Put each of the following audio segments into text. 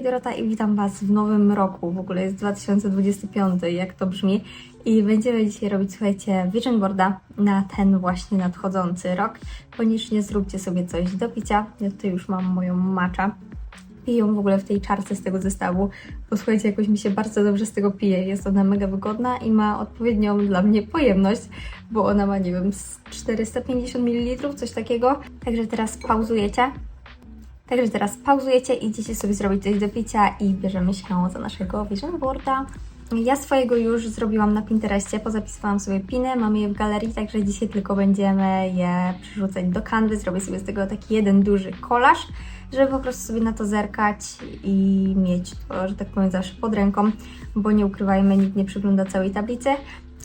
tutaj Dorota i witam Was w nowym roku. W ogóle jest 2025, jak to brzmi. I będziemy dzisiaj robić, słuchajcie, vision boarda na ten właśnie nadchodzący rok. Koniecznie zróbcie sobie coś do picia. Ja tutaj już mam moją macza. Piję w ogóle w tej czarce z tego zestawu, bo słuchajcie, jakoś mi się bardzo dobrze z tego pije. Jest ona mega wygodna i ma odpowiednią dla mnie pojemność, bo ona ma, nie wiem, z 450 ml, coś takiego. Także teraz pauzujecie. Także teraz pauzujecie, idziecie sobie zrobić coś do picia i bierzemy się za naszego vision boarda. Ja swojego już zrobiłam na Pinterestie, pozapisywałam sobie piny, mamy je w galerii, także dzisiaj tylko będziemy je przerzucać do kanwy. Zrobię sobie z tego taki jeden duży kolaż, żeby po prostu sobie na to zerkać i mieć to, że tak powiem, zawsze pod ręką, bo nie ukrywajmy, nikt nie przygląda całej tablicy.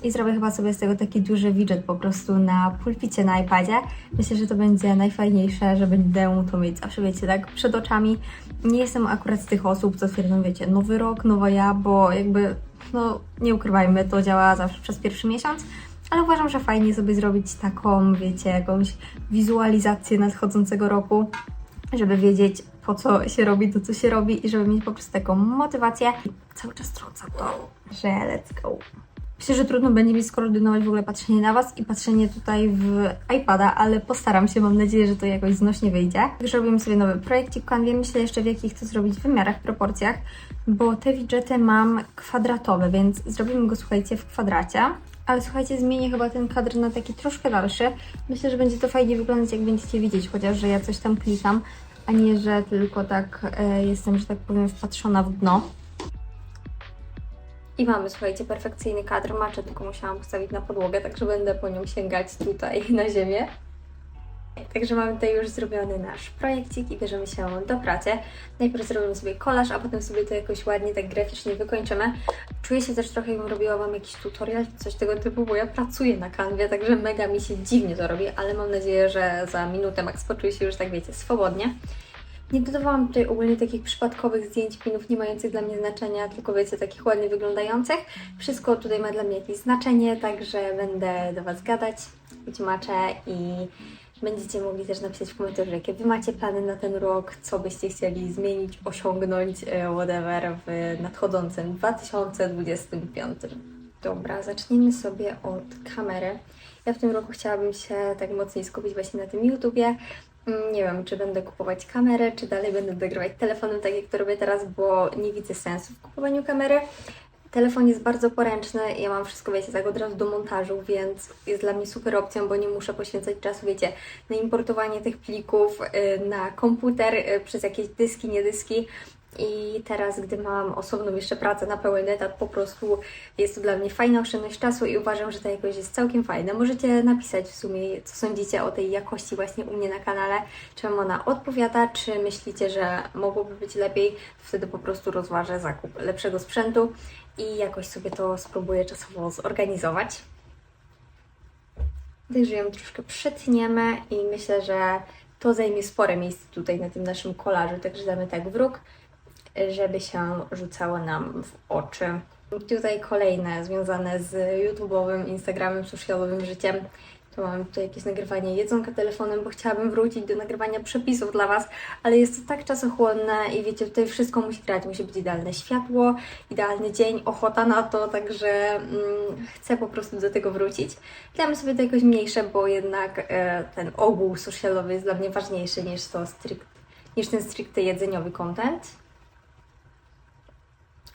I zrobię chyba sobie z tego taki duży widget po prostu na pulpicie na iPadzie. Myślę, że to będzie najfajniejsze, że będę to mieć zawsze, wiecie, tak przed oczami. Nie jestem akurat z tych osób, co twierdzą, wiecie, nowy rok, nowa ja, bo jakby, no nie ukrywajmy, to działa zawsze przez pierwszy miesiąc. Ale uważam, że fajnie sobie zrobić taką, wiecie, jakąś wizualizację nadchodzącego roku, żeby wiedzieć, po co się robi to, co się robi i żeby mieć po prostu taką motywację. Cały czas trącam to, że let's go. Myślę, że trudno będzie mi skoordynować w ogóle patrzenie na Was i patrzenie tutaj w iPada, ale postaram się, mam nadzieję, że to jakoś znośnie wyjdzie. Także robimy sobie nowy projekcik w Canwie, myślę jeszcze w jakich chcę zrobić wymiarach, proporcjach, bo te widżety mam kwadratowe, więc zrobimy go, słuchajcie, w kwadracie. Ale słuchajcie, zmienię chyba ten kadr na taki troszkę dalszy. Myślę, że będzie to fajnie wyglądać, jak będziecie widzieć, chociaż, że ja coś tam klikam, a nie, że tylko tak e, jestem, że tak powiem, wpatrzona w dno. I mamy, słuchajcie, perfekcyjny kadr. Maczę tylko musiałam postawić na podłogę, także będę po nią sięgać tutaj na ziemię. Także mamy tutaj już zrobiony nasz projekcik i bierzemy się do pracy. Najpierw zrobimy sobie kolaż, a potem sobie to jakoś ładnie, tak graficznie wykończymy. Czuję się też trochę, jakbym robiła Wam jakiś tutorial, coś tego typu, bo ja pracuję na kanwie, także mega mi się dziwnie to robi, ale mam nadzieję, że za minutę max poczuję się już tak, wiecie, swobodnie. Nie dodawałam tutaj ogólnie takich przypadkowych zdjęć pinów nie mających dla mnie znaczenia, tylko wiecie, takich ładnie wyglądających. Wszystko tutaj ma dla mnie jakieś znaczenie, także będę do Was gadać, maczę i będziecie mogli też napisać w komentarzu, jakie Wy macie plany na ten rok, co byście chcieli zmienić, osiągnąć, e, whatever, w nadchodzącym 2025. Dobra, zacznijmy sobie od kamery. Ja w tym roku chciałabym się tak mocniej skupić właśnie na tym YouTubie. Mm, Nie wiem, czy będę kupować kamerę, czy dalej będę dogrywać telefonem, tak jak to robię teraz, bo nie widzę sensu w kupowaniu kamery. Telefon jest bardzo poręczny, ja mam wszystko, wiecie, tak od razu do montażu, więc jest dla mnie super opcją, bo nie muszę poświęcać czasu, wiecie, na importowanie tych plików y, na komputer y, przez jakieś dyski, nie dyski. I teraz, gdy mam osobną jeszcze pracę na pełen etat, po prostu jest to dla mnie fajna oszczędność czasu i uważam, że ta jakość jest całkiem fajna. Możecie napisać w sumie, co sądzicie o tej jakości właśnie u mnie na kanale, czy Wam ona odpowiada, czy myślicie, że mogłoby być lepiej. Wtedy po prostu rozważę zakup lepszego sprzętu i jakoś sobie to spróbuję czasowo zorganizować. Także ją troszkę przetniemy i myślę, że to zajmie spore miejsce tutaj na tym naszym kolażu, także damy tak w róg, żeby się rzucało nam w oczy. Tutaj kolejne związane z YouTube'owym, Instagramem, socialowym życiem. Tu mamy tutaj jakieś nagrywanie jedzonka telefonem, bo chciałabym wrócić do nagrywania przepisów dla Was, ale jest to tak czasochłonne i wiecie, tutaj wszystko musi grać. Musi być idealne światło, idealny dzień, ochota na to, także mm, chcę po prostu do tego wrócić. Damy sobie to jakoś mniejsze, bo jednak e, ten ogół socialowy jest dla mnie ważniejszy niż, to strict, niż ten stricte jedzeniowy content.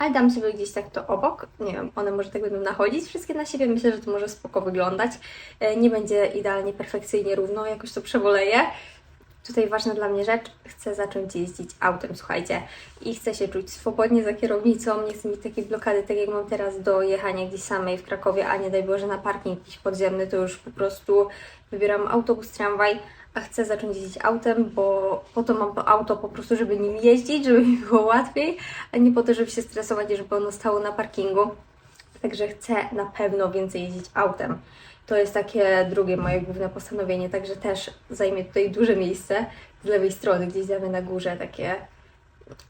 Ale dam sobie gdzieś tak to obok. Nie wiem, one może tak będą nachodzić wszystkie na siebie. Myślę, że to może spoko wyglądać. E, Nie będzie idealnie, perfekcyjnie równo, jakoś to przeboleję. Tutaj ważna dla mnie rzecz, chcę zacząć jeździć autem, słuchajcie, i chcę się czuć swobodnie za kierownicą, nie chcę mieć takiej blokady, tak jak mam teraz do jechania gdzieś samej w Krakowie, a nie daj Boże na parking jakiś podziemny, to już po prostu wybieram autobus, tramwaj, a chcę zacząć jeździć autem, bo po to mam to auto po prostu, żeby nim jeździć, żeby mi było łatwiej, a nie po to, żeby się stresować, żeby ono stało na parkingu. Także chcę na pewno więcej jeździć autem. To jest takie drugie moje główne postanowienie, także też zajmie tutaj duże miejsce z lewej strony, gdzieś damy na górze takie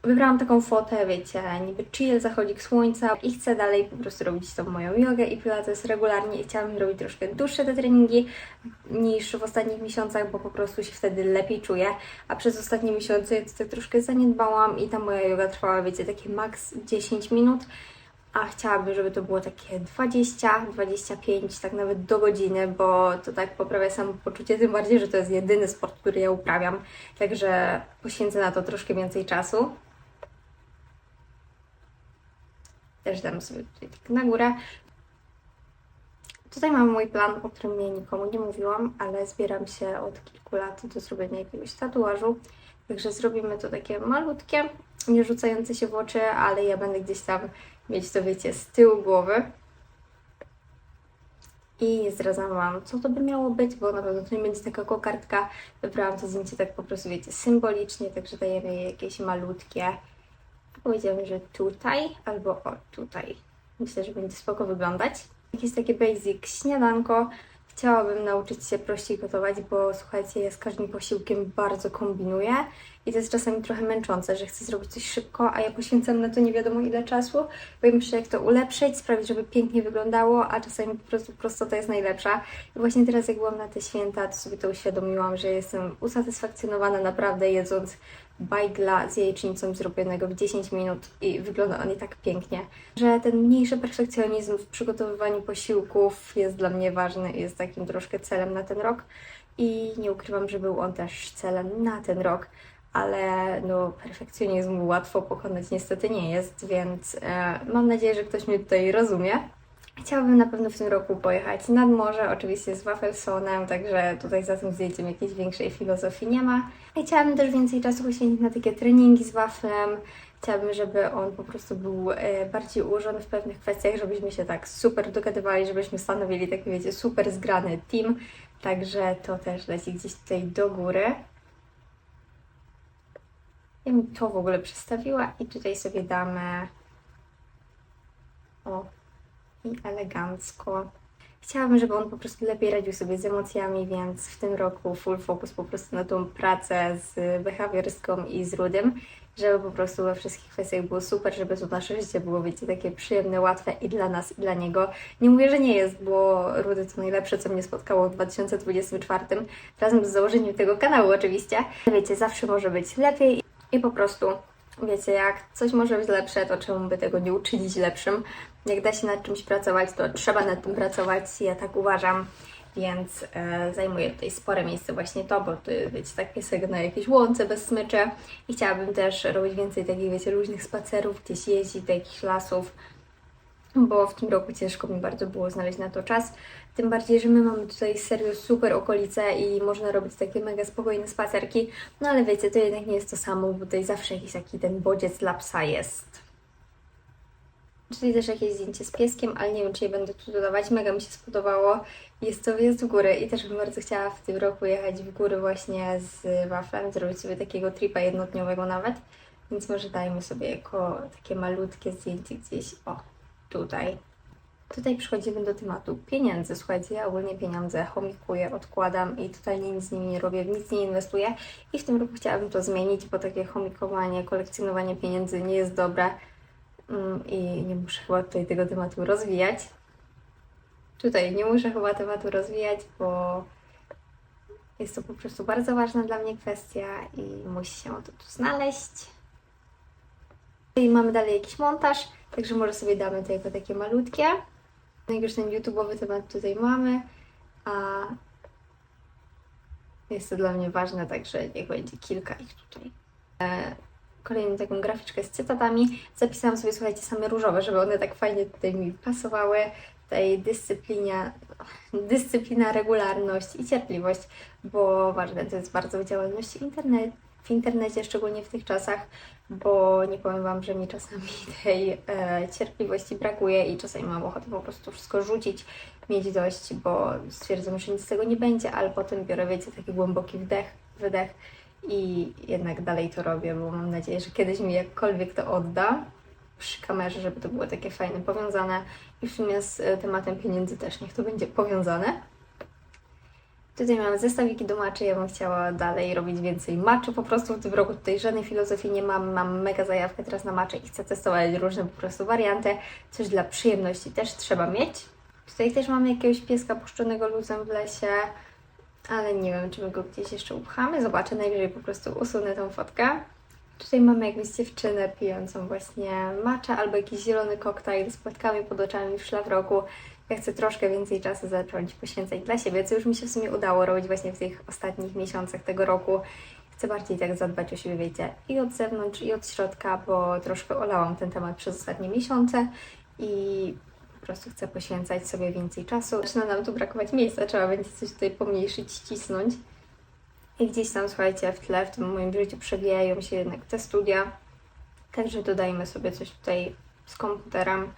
wybrałam taką fotę, wiecie, niby chill, zachodzik słońca i chcę dalej po prostu robić tą moją jogę i pilates regularnie i chciałam robić troszkę dłuższe te treningi niż w ostatnich miesiącach, bo po prostu się wtedy lepiej czuję, a przez ostatnie miesiące ja to troszkę zaniedbałam i ta moja yoga trwała, wiecie, takie maks 10 minut, a chciałabym, żeby to było takie 20, 25, tak nawet do godziny, bo to tak poprawia samopoczucie, tym bardziej, że to jest jedyny sport, który ja uprawiam, także poświęcę na to troszkę więcej czasu. Też dam sobie tutaj tak na górę. Tutaj mam mój plan, o którym ja nikomu nie mówiłam, ale zbieram się od kilku lat do zrobienia jakiegoś tatuażu. Także zrobimy to takie malutkie, nie rzucające się w oczy, ale ja będę gdzieś tam mieć to, wiecie, z tyłu głowy. I nie zdradzam Wam, co to by miało być, bo na pewno to nie będzie taka kokardka. Wybrałam to zdjęcie tak po prostu, wiecie, symbolicznie, także dajemy jej jakieś malutkie. Powiedziałam, że tutaj albo o tutaj. Myślę, że będzie spoko wyglądać. Jakieś takie basic śniadanko. Chciałabym nauczyć się prościej gotować, bo słuchajcie, ja z każdym posiłkiem bardzo kombinuję i to jest czasami trochę męczące, że chcę zrobić coś szybko, a ja poświęcam na to nie wiadomo ile czasu, bo ja jak to ulepszyć, sprawić, żeby pięknie wyglądało, a czasami po prostu prostota jest najlepsza. I właśnie teraz, jak byłam na te święta, to sobie to uświadomiłam, że jestem usatysfakcjonowana naprawdę jedząc bajgla z jajecznicą zrobionego w 10 minut i wygląda on i tak pięknie, że ten mniejszy perfekcjonizm w przygotowywaniu posiłków jest dla mnie ważny i jest takim troszkę celem na ten rok i nie ukrywam, że był on też celem na ten rok, ale no perfekcjonizm łatwo pokonać niestety nie jest, więc e, mam nadzieję, że ktoś mnie tutaj rozumie. Chciałabym na pewno w tym roku pojechać nad morze, oczywiście z Wafelsonem, także tutaj za tym zdjęciem jakiejś większej filozofii nie ma. Chciałabym też więcej czasu poświęcić na takie treningi z waflem. Chciałabym, żeby on po prostu był e, bardziej ułożony w pewnych kwestiach, żebyśmy się tak super dogadywali, żebyśmy stanowili taki, wiecie, super zgrany team. Także to też leci gdzieś tutaj do góry. Ja bym to w ogóle przestawiła i tutaj sobie damy o i elegancko. Chciałabym, żeby on po prostu lepiej radził sobie z emocjami, więc w tym roku full focus po prostu na tą pracę z behawiorystką i z Rudym, żeby po prostu we wszystkich kwestiach było super, żeby to nasze życie było, wiecie, takie przyjemne, łatwe i dla nas, i dla niego. Nie mówię, że nie jest, bo Rudy to najlepsze, co mnie spotkało w 2024, razem z założeniem tego kanału oczywiście. Wiecie, zawsze może być lepiej i po prostu Wiecie, jak coś może być lepsze, to czemu by tego nie uczynić lepszym? Jak da się nad czymś pracować, to trzeba nad tym pracować. Ja tak uważam, więc e, zajmuje tutaj spore miejsce właśnie to, bo to wiecie, tak piesek na jakiejś łące bez smyczy i chciałabym też robić więcej takich, wiecie, różnych spacerów, gdzieś jeździć do jakichś lasów, bo w tym roku ciężko mi bardzo było znaleźć na to czas. Tym bardziej, że my mamy tutaj serio super okolice i można robić takie mega spokojne spacerki. No ale wiecie, to jednak nie jest to samo, bo tutaj zawsze jakiś taki ten bodziec dla psa jest. Czyli też jakieś zdjęcie z pieskiem, ale nie wiem, czy je będę tu dodawać. Mega mi się spodobało. Jest to wjazd w góry i też bym bardzo chciała w tym roku jechać w góry właśnie z waflem, zrobić sobie takiego tripa jednodniowego nawet. Więc może dajmy sobie jako takie malutkie zdjęcie gdzieś, o, tutaj. Tutaj przechodzimy do tematu pieniędzy. Słuchajcie, ja ogólnie pieniądze chomikuję, odkładam i totalnie nic z nimi nie robię, nic nie inwestuję. I w tym roku chciałabym to zmienić, bo takie chomikowanie, kolekcjonowanie pieniędzy nie jest dobre i nie muszę chyba tutaj tego tematu rozwijać. Tutaj nie muszę chyba tematu rozwijać, bo jest to po prostu bardzo ważna dla mnie kwestia i musi się to tu znaleźć. I mamy dalej jakiś montaż, także może sobie damy to jako takie malutkie. No i już ten YouTube'owy temat tutaj mamy, a jest to dla mnie ważne, także niech będzie kilka ich tutaj. Kolejną taką graficzkę z cytatami. Zapisałam sobie, słuchajcie, same różowe, żeby one tak fajnie tutaj mi pasowały. Tutaj dyscyplina, dyscyplina, regularność i cierpliwość, bo ważne to jest bardzo w działalności internet, w internecie, szczególnie w tych czasach, bo nie powiem Wam, że mi czasami tej e, cierpliwości brakuje i czasami mam ochotę po prostu wszystko rzucić, mieć dość, bo stwierdzam, że nic z tego nie będzie, ale potem biorę, wiecie, taki głęboki wdech, wydech i jednak dalej to robię, bo mam nadzieję, że kiedyś mi jakkolwiek to odda przy kamerze, żeby to było takie fajne, powiązane i w sumie z e, tematem pieniędzy też niech to będzie powiązane. Tutaj mamy zestawiki do maczy, ja bym chciała dalej robić więcej maczy. Po prostu w tym roku tutaj żadnej filozofii nie mam, mam mega zajawkę teraz na maczę i chcę testować różne po prostu warianty. Coś dla przyjemności też trzeba mieć. Tutaj też mamy jakiegoś pieska puszczonego luzem w lesie, ale nie wiem, czy my go gdzieś jeszcze upchamy. Zobaczę, najwyżej po prostu usunę tą fotkę. Tutaj mamy jakąś dziewczynę pijącą właśnie matcha albo jakiś zielony koktajl z płatkami pod oczami w szlafroku. Ja chcę troszkę więcej czasu zacząć poświęcać dla siebie, co już mi się w sumie udało robić właśnie w tych ostatnich miesiącach tego roku. Chcę bardziej tak zadbać o siebie, wiecie, i od zewnątrz, i od środka, bo troszkę olałam ten temat przez ostatnie miesiące i po prostu chcę poświęcać sobie więcej czasu. Zaczyna nam tu brakować miejsca, trzeba będzie coś tutaj pomniejszyć, ścisnąć. I gdzieś tam, słuchajcie, w tle, w tym moim życiu przewijają się jednak te studia. Także dodajmy sobie coś tutaj z komputerem,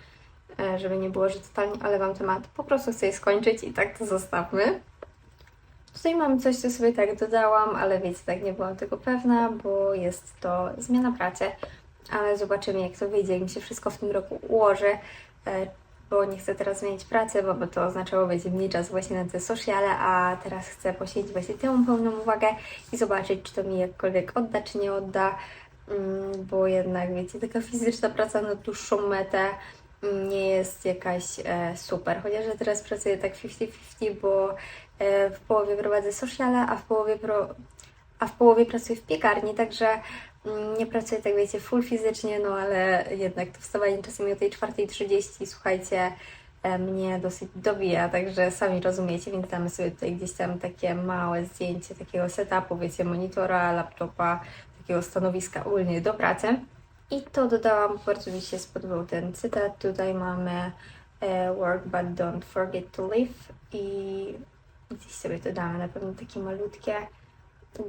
e, żeby nie było, że totalnie olewam temat. Po prostu chcę je skończyć i tak to zostawmy. Tutaj mamy coś, co sobie tak dodałam, ale wiecie, tak nie byłam tego pewna, bo jest to zmiana pracy. Ale zobaczymy, jak to wyjdzie, jak mi się wszystko w tym roku ułoży, e, bo nie chcę teraz zmienić pracy, bo by to oznaczało będzie mniej czasu właśnie na te sociale, a teraz chcę poświęcić właśnie temu pełną uwagę i zobaczyć, czy to mi jakkolwiek odda, czy nie odda, Mm, bo jednak, wiecie, taka fizyczna praca na dłuższą metę mm, nie jest jakaś e, super. Chociaż ja teraz pracuję tak 50-50, bo e, w połowie prowadzę sociale, a w połowie, pro, a w połowie pracuję w piekarni, także nie pracuję tak, wiecie, full fizycznie, no ale jednak to wstawanie czasami o tej 4.30, słuchajcie, e, mnie dosyć dobija, także sami rozumiecie, więc damy sobie tutaj gdzieś tam takie małe zdjęcie takiego setupu, wiecie, monitora, laptopa, takiego stanowiska ogólnie do pracy. I to dodałam, bardzo mi się spodobał ten cytat. Tutaj mamy e, work but don't forget to live i gdzieś sobie to damy, na pewno takie malutkie,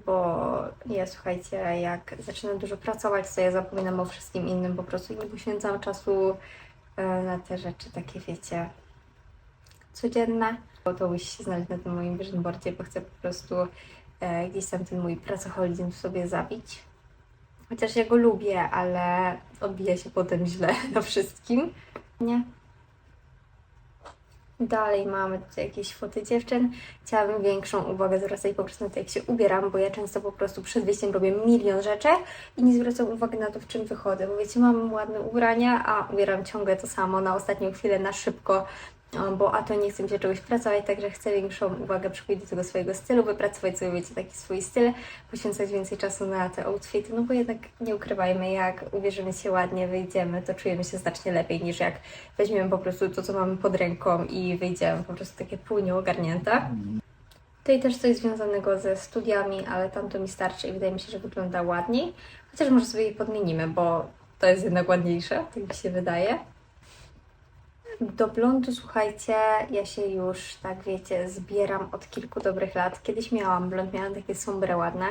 bo ja słuchajcie, jak zaczynam dużo pracować, to ja zapominam o wszystkim innym, po prostu nie poświęcam czasu e, na te rzeczy takie, wiecie, codzienne. Bo to musi się znaleźć na tym moim vision boardzie, bo chcę po prostu e, gdzieś tam ten mój pracoholizm sobie zabić. Chociaż ja go lubię, ale odbija się potem źle na wszystkim. Nie? Dalej mamy tutaj jakieś foty dziewczyn. Chciałabym większą uwagę zwracać po prostu na to, jak się ubieram, bo ja często po prostu przed wyjściem robię milion rzeczy i nie zwracam uwagi na to, w czym wychodzę. Bo wiecie, mam ładne ubrania, a ubieram ciągle to samo na ostatnią chwilę, na szybko, bo a to nie chcę mi się czegoś pracować, także chcę większą uwagę przykuć do tego swojego stylu, wypracować sobie, wiecie, taki swój styl, poświęcać więcej czasu na te outfity, no bo jednak nie ukrywajmy, jak ubierzemy się ładnie, wyjdziemy, to czujemy się znacznie lepiej niż jak weźmiemy po prostu to, co mamy pod ręką i wyjdziemy po prostu takie pół nieogarnięte. Tutaj też coś związanego ze studiami, ale tam to mi starczy i wydaje mi się, że wygląda ładniej. Chociaż może sobie je podmienimy, bo to jest jednak ładniejsze, tak mi się wydaje. Do blondu, słuchajcie, ja się już, tak wiecie, zbieram od kilku dobrych lat. Kiedyś miałam blond, miałam takie sombre ładne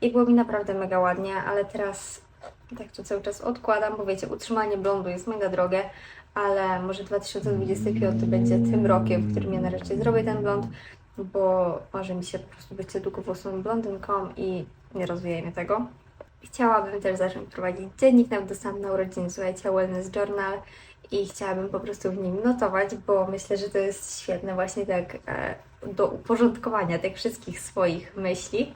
i było mi naprawdę mega ładnie, ale teraz tak to cały czas odkładam, bo wiecie, utrzymanie blondu jest mega drogie, ale może 2025 będzie tym rokiem, w którym ja nareszcie zrobię ten blond, bo marzy mi się po prostu być długowłosą blondynką i nie rozwijajmy tego. Chciałabym też zacząć prowadzić dziennik, nawet dostałam na urodziny, słuchajcie, Wellness Journal i chciałabym po prostu w nim notować, bo myślę, że to jest świetne właśnie tak e, do uporządkowania tych wszystkich swoich myśli.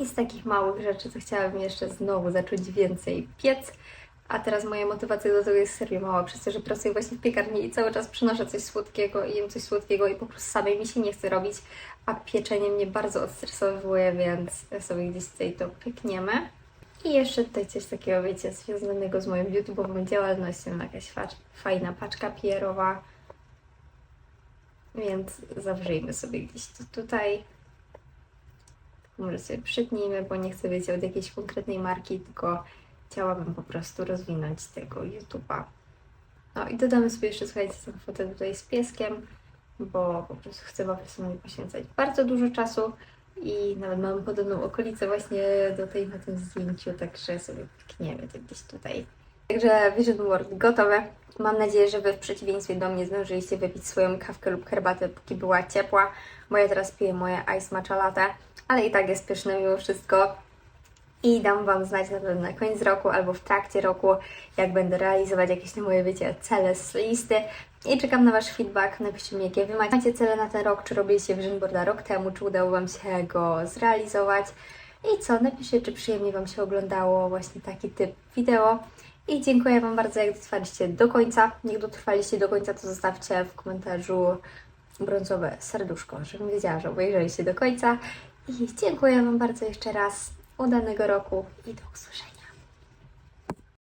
I z takich małych rzeczy to chciałabym jeszcze znowu zacząć więcej piec, a teraz moja motywacja do tego jest serio mała, przez to, że pracuję właśnie w piekarni i cały czas przynoszę coś słodkiego i jem coś słodkiego i po prostu samej mi się nie chce robić, a pieczenie mnie bardzo odstresowuje, więc sobie gdzieś tutaj to pykniemy. I jeszcze tutaj coś takiego, wiecie, związanego z moją YouTube'ową działalnością, jakaś fa- fajna paczka PR-owa. Więc zawrzyjmy sobie gdzieś to tutaj. Może sobie przytnijmy, bo nie chcę, wiecie, od jakiejś konkretnej marki, tylko chciałabym po prostu rozwinąć tego YouTube'a. No i dodamy sobie jeszcze, słuchajcie, tę fotę tutaj z pieskiem, bo po prostu chcę mu poświęcać bardzo dużo czasu i nawet mamy podobną okolicę właśnie do tej na tym zdjęciu, także sobie kniemy to gdzieś tutaj. Także Vision Board gotowe. Mam nadzieję, że Wy w przeciwieństwie do mnie zdążyliście wypić swoją kawkę lub herbatę, póki była ciepła, bo ja teraz piję moje ice matcha latte, ale i tak jest pyszne mimo wszystko. I dam Wam znać na pewno na koniec roku albo w trakcie roku, jak będę realizować jakieś te moje, wiecie, cele z listy. I czekam na Wasz feedback. Napiszcie mi, jakie Wy macie cele na ten rok, czy robiliście Vision rok temu, czy udało Wam się go zrealizować. I co, napiszcie, czy przyjemnie Wam się oglądało właśnie taki typ wideo. I dziękuję Wam bardzo, jak dotrwaliście do końca. Jak dotrwaliście do końca, to zostawcie w komentarzu brązowe serduszko, żebym wiedziała, że obejrzeliście do końca. I dziękuję Wam bardzo jeszcze raz. Udanego roku i do usłyszenia.